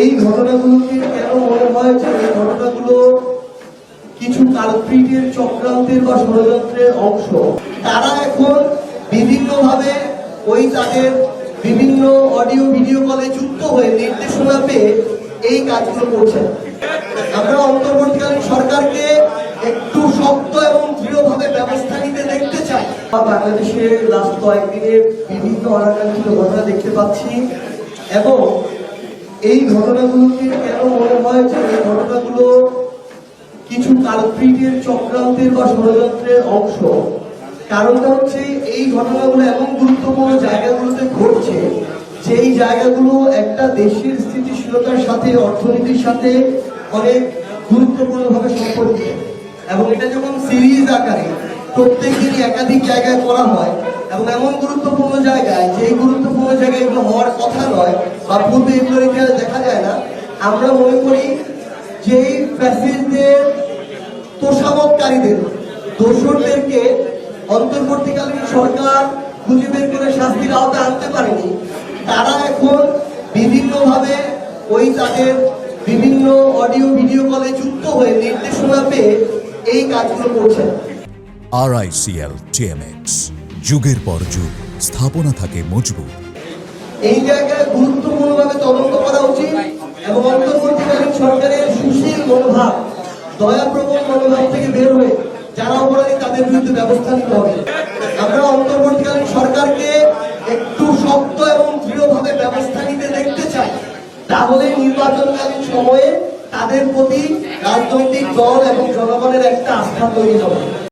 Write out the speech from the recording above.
এই ঘটনাগুলোকে কেন মনে হয় যে এই ঘটনাগুলো কিছু কালপ্রিটের চক্রান্তের বা ষড়যন্ত্রের অংশ? তারা এখন বিভিন্নভাবে ওই তাদের বিভিন্ন অডিও ভিডিও কলে যুক্ত হয়ে নির্দেশনা পেয়ে এই কাজগুলো করছেন। আমরা অন্তর্বর্তীকালীন সরকারকে একটু শক্ত এবং দৃঢ়ভাবে ব্যবস্থা নিতে দেখতে চাই। বাংলাদেশে লাস্ট কয়েকদিনে বিভিন্ন অনাকাঙ্ক্ষিত ঘটনা দেখতে পাচ্ছি এবং এই ঘটনাগুলোকে কেন মনে হয় যে এই ঘটনাগুলো কিছু কালপ্রিটের চক্রান্তের বা ষড়যন্ত্রের অংশ? কারণটা হচ্ছে এই ঘটনাগুলো এমন গুরুত্বপূর্ণ জায়গাগুলোতে ঘটছে, যেই জায়গাগুলো একটা দেশের স্থিতিশীলতার সাথে, অর্থনীতির সাথে অনেক গুরুত্বপূর্ণভাবে সম্পর্কিত। এবং এটা যখন সিরিজ আকারে প্রত্যেক দিনই একাধিক জায়গায় করা হয়, এবং এমন গুরুত্বপূর্ণ জায়গায় যেই গুরুত্বপূর্ণ জায়গায় এগুলো হওয়ার কথা নয়, বা পূর্বে দেখা যায় না। আমরা মনে করি ফ্যাসিস্টদের তোষামতকারীদের, দোষরদেরকে অন্তর্বর্তীকালীন সরকার খুঁজে বের করে শাস্তির আওতায় আনতে পারেনি। তারা এখন বিভিন্নভাবে ওই তাদের বিভিন্ন অডিও, ভিডিও কলে যুক্ত হয়ে নির্দেশনা পেয়ে এই কাজগুলো করছেন আরআইসিএল টিএমএক্স যুগের পর যুগ, স্থাপনা থাকে মজবুত। এই জায়গায় গুরুত্বপূর্ণভাবে তদন্ত করা উচিত এবং অন্তর্বর্তীকালীন সরকারের সুশীল মনোভাব দয়াপ্রবণ মনোভাব থেকে বের হয়ে যারা অপরাধী তাদের বিরুদ্ধে ব্যবস্থা নিতে হবে। আমরা অন্তর্বর্তীকালীন সরকারকে একটু শক্ত এবং দৃঢ়ভাবে ব্যবস্থা নিতে দেখতে চাই। তাহলে নির্বাচনকালীন সময়ে তাদের প্রতি রাজনৈতিক দল এবং জনগণের একটা আস্থা তৈরি হবে।